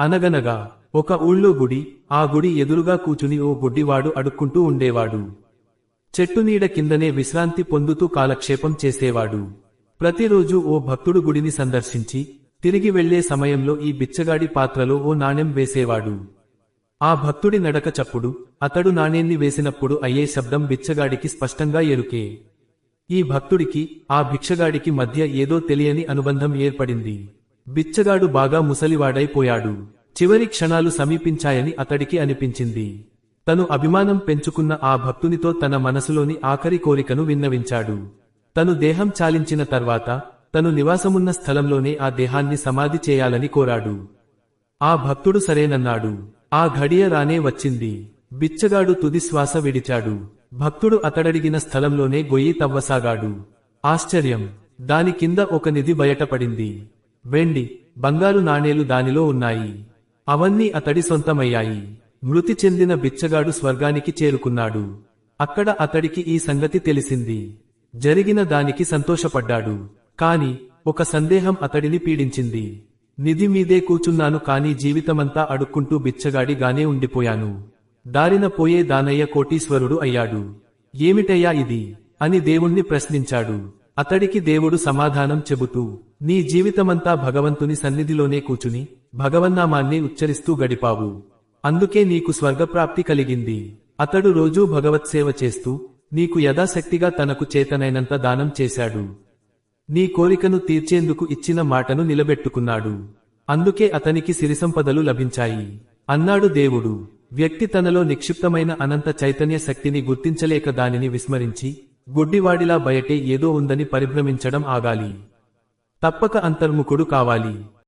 అనగనగా ఒక ఊళ్ళో గుడి ఆ గుడి ఎదురుగా కూచుని ఓ గుడ్డివాడు అడుక్కుంటూ ఉండేవాడు. చెట్టు నీడ కిందనే విశ్రాంతి పొందుతూ కాలక్షేపం చేసేవాడు. ప్రతిరోజు ఓ భక్తుడు గుడిని సందర్శించి తిరిగి వెళ్ళే సమయంలో ఈ బిచ్చగాడి పాత్రలో ఓ నాణెం వేసేవాడు. ఆ భక్తుడి నడక చప్పుడు అతడు నాణేన్ని వేసినప్పుడు అయ్యే శబ్దం బిచ్చగాడికి స్పష్టంగా ఎరుకే. ఈ భక్తుడికి ఆ భిక్షగాడికి మధ్య ఏదో తెలియని అనుబంధం ఏర్పడింది. బిచ్చగాడు బాగా ముసలివాడైపోయాడు. చివరి క్షణాలు సమీపించాయని అతడికి అనిపించింది. తను అభిమానం పెంచుకున్న ఆ భక్తునితో తన మనసులోని ఆఖరి కోరికను విన్నవించాడు. తను దేహం చాలించిన తర్వాత తను నివాసమున్న స్థలంలోనే ఆ దేహాన్ని సమాధి చేయాలని కోరాడు. ఆ భక్తుడు సరేనన్నాడు. ఆ ఘడియ రానే వచ్చింది. బిచ్చగాడు తుది శ్వాస విడిచాడు. భక్తుడు అతడడిగిన స్థలంలోనే గొయ్యి తవ్వసాగాడు. ఆశ్చర్యం! దాని కింద ఒక నిధి బయటపడింది. వెండి బంగారు నాణేలు దానిలో ఉన్నాయి. అవన్నీ అతడి సొంతమయ్యాయి. మృతి చెందిన బిచ్చగాడు స్వర్గానికి చేరుకున్నాడు. అక్కడ అతడికి ఈ సంగతి తెలిసింది. జరిగిన దానికి సంతోషపడ్డాడు. కాని ఒక సందేహం అతడిని పీడించింది. నిధి మీదే కూచున్నాను కాని జీవితమంతా అడుక్కుంటూ బిచ్చగాడిగానే ఉండిపోయాను. దారిన పోయే దానయ్య కోటీశ్వరుడు అయ్యాడు. ఏమిటయ్యా ఇది? అని దేవుణ్ణి ప్రశ్నించాడు. అతడికి దేవుడు సమాధానం చెబుతూ నీ జీవితమంతా భగవంతుని సన్నిధిలోనే కూచుని భగవన్నామాన్ని ఉచ్చరిస్తూ గడిపావు. అందుకే నీకు స్వర్గప్రాప్తి కలిగింది. అతడు రోజూ భగవత్సేవ చేస్తూ నీకు యథాశక్తిగా తనకు చేతనైనంత దానం చేశాడు. నీ కోరికను తీర్చేందుకు ఇచ్చిన మాటను నిలబెట్టుకున్నాడు. అందుకే అతనికి సిరిసంపదలు లభించాయి. అన్నాడు దేవుడు. వ్యక్తి తనలో నిక్షిప్తమైన అనంత చైతన్య శక్తిని గుర్తించలేక దానిని విస్మరించి గుడ్డివాడిలా బయటే ఏదో ఉందని పరిభ్రమించడం ఆగాలి. తప్పక అంతర్ముఖుడు కావాలి.